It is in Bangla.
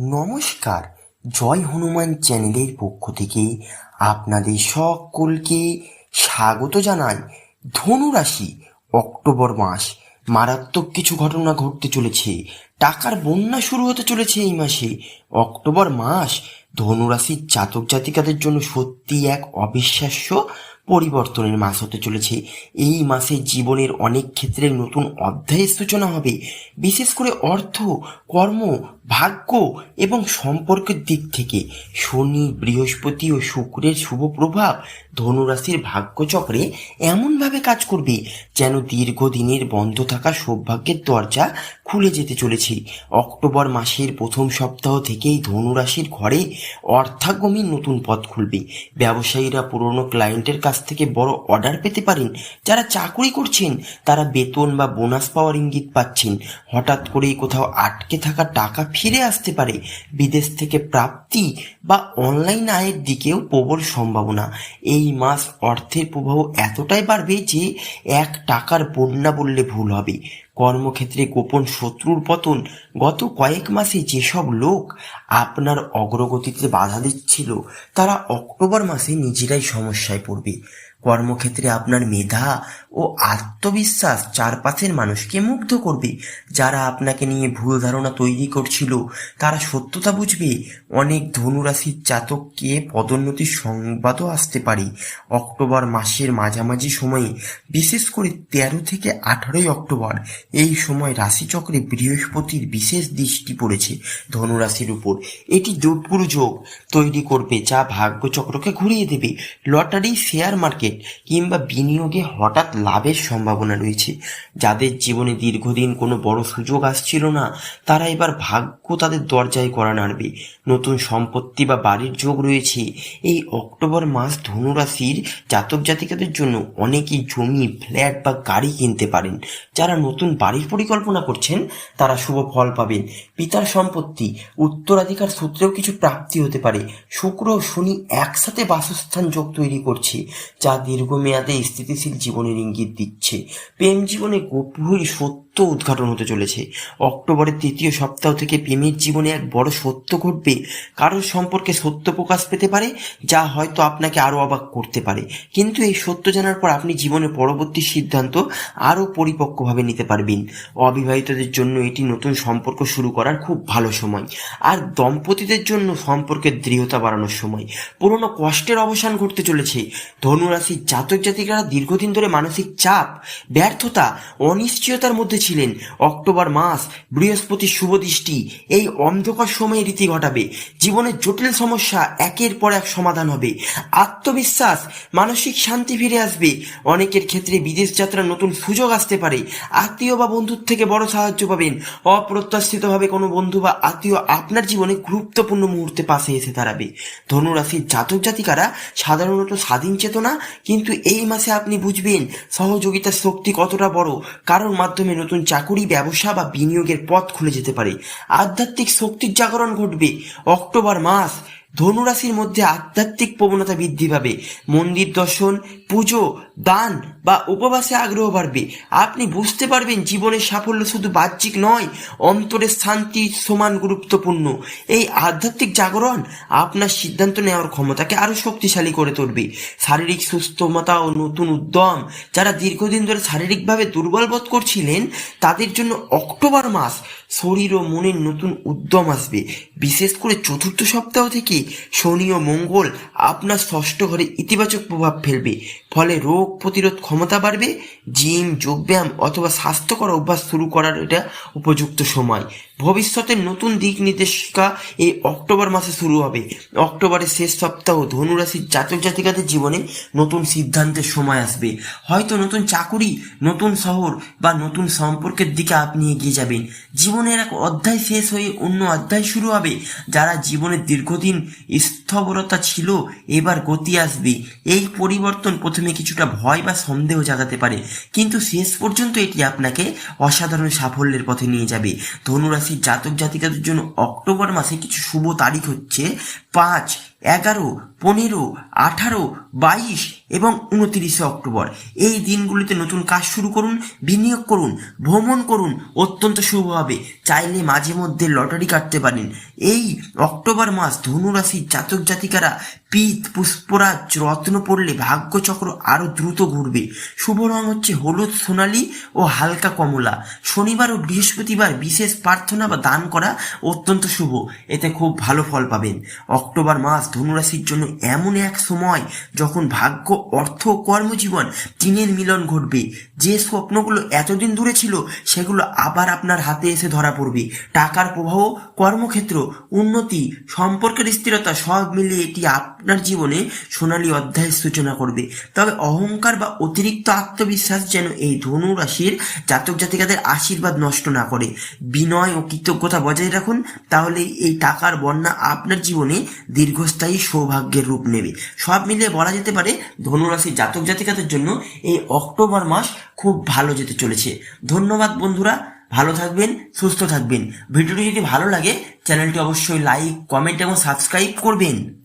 নমস্কার, জয় হনুমান চ্যানেলের পক্ষ থেকে আপনাদের সকলকে স্বাগত জানাই। ধনুরাশি, অক্টোবর মাস, মারাত্মক কিছু ঘটনা ঘটতে চলেছে। টাকার বন্যা শুরু হতে চলেছে এই মাসে। অক্টোবর মাস ধনুরাশির জাতক জাতিকাদের জন্য সত্যি এক অবিশ্বাস্য পরিবর্তনের মাস হতে চলেছে। এই মাসে জীবনের অনেক ক্ষেত্রে নতুন অধ্যায়ের সূচনা হবে। বিশেষ করে অর্থ, কর্ম, ভাগ্য এবং সম্পর্কের দিক থেকে। শনি, বৃহস্পতি ও শুক্রের শুভ প্রভাব ধনুরাশির ভাগ্যচক্রে এমনভাবে কাজ করবে যেন দীর্ঘদিনের বন্ধ থাকা সৌভাগ্যের দরজা খুলে যেতে চলেছে। অক্টোবর মাসের প্রথম সপ্তাহ থেকেই ধনুরাশির ঘরে অর্থাগমীর নতুন পথ খুলবে। ব্যবসায়ীরা পুরনো ক্লায়েন্টের কাছ থেকে বড় অর্ডার পেতে পারেন। যারা চাকরি করছেন, তারা বেতন বা বোনাস পাওয়ার ইঙ্গিত পাচ্ছেন। হঠাৎ করেই কোথাও আটকে থাকা টাকা ফিরে আসতে পারে। বিদেশ থেকে প্রাপ্তি বা অনলাইন আয়ের দিকেও প্রবল সম্ভাবনা। এই মাস অর্থের প্রভাব এতটাই বাড়বে যে এক টাকার বন্যা বললে ভুল হবে। কর্মক্ষেত্রে গোপন শত্রুর পতন, গত কয়েক মাসে যেসব লোক আপনার অগ্রগতিতে বাধা দিচ্ছিল, তারা অক্টোবর মাসে নিজেরাই সমস্যায় পড়বে। কর্মক্ষেত্রে আপনার মেধা ও আত্মবিশ্বাস চারপাশের মানুষকে মুগ্ধ করবে। যারা আপনাকে নিয়ে ভুল ধারণা তৈরি করছিল, তারা সত্যতা বুঝবে। অনেক ধনুরাশির জাতককে পদোন্নতির সংবাদও আসতে পারে। অক্টোবর মাসের মাঝামাঝি সময়ে, বিশেষ করে তেরো থেকে আঠারোই অক্টোবর, এই সময় রাশিচক্রে বৃহস্পতির বিশেষ দৃষ্টি পড়েছে ধনুরাশির উপর। এটি যোগগুরু যোগ তৈরি করবে, যা ভাগ্যচক্রকে ঘুরিয়ে দেবে। লটারি, শেয়ার মার্কেট কিংবা বিনিয়োগে হঠাৎ লাভের সম্ভাবনা রয়েছে। যাদের জীবনে দীর্ঘদিন কোনো বড় সুযোগ আসছিল না, তারা এবার ভাগ্য তাদের দরজায় করা নাড়বে। নতুন সম্পত্তি বা বাড়ির যোগ রয়েছে। এই অক্টোবর মাস ধনুরাশির জাতক জাতিকাদের জন্য অনেকেই জমি, ফ্ল্যাট বা গাড়ি কিনতে পারেন। যারা নতুন বাড়ির পরিকল্পনা করছেন, তারা শুভ ফল পাবেন। পিতার সম্পত্তি, উত্তরাধিকার সূত্রেও কিছু প্রাপ্তি হতে পারে। শুক্র শনি একসাথে বাসস্থান যোগ তৈরি করছে। যা দীর্ঘমেয়াদে স্থিতিশীল জীবনের ইঙ্গিত দিচ্ছে। প্রেম জীবনে গভীর সত্য উদ্ঘাটন হতে চলেছে। অক্টোবরের তৃতীয় সপ্তাহ থেকে প্রেমের জীবনে এক বড় সত্য ঘটবে। কারোর সম্পর্কে সত্য প্রকাশ পেতে পারে, যা হয়তো আপনাকে আরও অবাক করতে পারে। কিন্তু এই সত্য জানার পর আপনি জীবনের পরবর্তী সিদ্ধান্ত আরও পরিপক্কভাবে নিতে পারবেন। অবিবাহিতদের জন্য এটি নতুন সম্পর্ক শুরু করার খুব ভালো সময়। আর দম্পতিদের জন্য সম্পর্কের দৃঢ়তা বাড়ানোর সময়। পুরনো কষ্টের অবসান ঘটতে চলেছে। ধনুরাশির জাতক জাতিকারা দীর্ঘদিন ধরে মানসিক চাপ, ব্যর্থতা, অনিশ্চয়তার মধ্যে ছিলেন অক্টোবর মাস, বৃহস্পতি শুভ দৃষ্টি, এই অন্ধকার সময়ে রীতি ঘটাবে। জীবনের জটিল সমস্যা একের পর এক সমাধান হবে। আত্মবিশ্বাস, মানসিক শান্তি ফিরে আসবে। অনেকের ক্ষেত্রে বিদেশ যাত্রার নতুন সুযোগ আসতে পারে। আত্মীয় বা বন্ধুর থেকে বড় সাহায্য পাবেন। অপ্রত্যাশিতভাবে কোনো বন্ধু বা আত্মীয় আপনার জীবনে গুরুত্বপূর্ণ মুহূর্তে পাশে এসে দাঁড়াবে। ধনুরাশির জাতক জাতিকারা সাধারণত স্বাধীন চেতনা, কিন্তু এই মাসে আপনি বুঝবেন সহযোগিতার শক্তি কতটা বড়। কারোর মাধ্যমে নতুন চাকুরি ব্যবসা বা বিনিয়োগের পথ খুলে যেতে পারে। আধ্যাত্মিক শক্তির জাগরণ ঘটবে অক্টোবর মাস। ধনুরাশির মধ্যে আধ্যাত্মিক প্রবণতা বৃদ্ধি পাবে। মন্দির দর্শন, পুজো, দান বা উপবাসে আগ্রহ বাড়বে। আপনি বুঝতে পারবেন জীবনের সাফল্য শুধু বাহ্যিক নয়, অন্তরের শান্তি সমান গুরুত্বপূর্ণ। এই আধ্যাত্মিক জাগরণ আপনার সিদ্ধান্ত নেওয়ার ক্ষমতাকে আরও শক্তিশালী করে তুলবে। শারীরিক সুস্থমতা ও নতুন উদ্যম যারা দীর্ঘদিন ধরে শারীরিকভাবে দুর্বল বোধ করছিলেন, তাদের জন্য অক্টোবর মাস শরীর ও মনের নতুন উদ্যম আসবে। বিশেষ করে চতুর্থ সপ্তাহ থেকে শনি ও মঙ্গল আপনার ষষ্ঠ ঘরে ইতিবাচক প্রভাব ফেলবে। ফলে রোগ প্রতিরোধ ক্ষমতা বাড়বে, জিম, যোগব্যায়াম অথবা স্বাস্থ্যকর অভ্যাস শুরু করার এটা উপযুক্ত সময়। ভবিষ্যতের নতুন দিক নির্দেশিকা এই অক্টোবর মাসে শুরু হবে। অক্টোবরের শেষ সপ্তাহ ধনুরাশির জাতক জাতিকাদের জীবনে নতুন সিদ্ধান্তের সময় আসবে। হয়তো নতুন চাকুরি, নতুন শহর বা নতুন সম্পর্কের দিকে আপনি এগিয়ে যাবেন। জীবনের এক অধ্যায় শেষ হয়ে অন্য অধ্যায় শুরু হবে, যারা জীবনের দীর্ঘদিন স্থবরতা ছিল, এবার গতি আসবে। এই পরিবর্তন প্রথমে কিছুটা ভয় বা সন্দেহ জাগাতে পারে, কিন্তু শেষ পর্যন্ত এটি আপনাকে অসাধারণ সাফল্যের পথে নিয়ে যাবে। ধনুরাশির জাতক জাতিকাদের জন্য অক্টোবর মাসে কিছু শুভ তারিখ হচ্ছে পাঁচ, এগারো, পনেরো, আঠারো, বাইশ এবং উনতিরিশে অক্টোবর। এই দিনগুলিতে নতুন কাজ শুরু করুন, বিনিয়োগ করুন, ভ্রমণ করুন। অত্যন্ত শুভ হবে। চাইলে মাঝে মধ্যে লটারি কাটতে পারেন। এই অক্টোবর মাস ধনুরাশির জাতক জাতিকারা পিত, পুষ্পরাজ, রত্ন পড়লে ভাগ্যচক্র আরও দ্রুত ঘুরবে। শুভ রং হচ্ছে হলুদ, সোনালি ও হালকা কমলা। শনিবার ও বৃহস্পতিবার বিশেষ প্রার্থনা বা দান করা অত্যন্ত শুভ। এতে খুব ভালো ফল পাবেন। অক্টোবর মাস ধনুরাশির জন্য এমন এক সময় যখন ভাগ্য, অর্থ কর্মজীবন তিনের মিলন ঘটবে। যে স্বপ্নগুলো এতদিন দূরে ছিল, সেগুলো আবার আপনার হাতে এসে ধরা পড়বে। টাকার প্রবাহ, কর্মক্ষেত্র, উন্নতি, সম্পর্কের স্থিরতা, সব মিলিয়ে এটি আপনার জীবনে সোনালী অধ্যায়ের সূচনা করবে। তবে অহংকার বা অতিরিক্ত আত্মবিশ্বাস যেন এই ধনু রাশির জাতক জাতিকাদের আশীর্বাদ নষ্ট না করে। বিনয় ও কৃতজ্ঞতা বজায় রাখুন তাহলে এই টাকার বন্যা আপনার জীবনে দীর্ঘস্থায়ী সৌভাগ্যের রূপ নেবে। সব মিলিয়ে বলা যেতে পারে ধনুরাশির জাতক জাতিকাদের জন্য এই অক্টোবর মাস খুব ভালো যেতে চলেছে। ধন্যবাদ বন্ধুরা, ভালো থাকবেন, সুস্থ থাকবেন। ভিডিওটি যদি ভালো লাগে, চ্যানেলটি অবশ্যই লাইক, কমেন্ট এবং সাবস্ক্রাইব করবেন।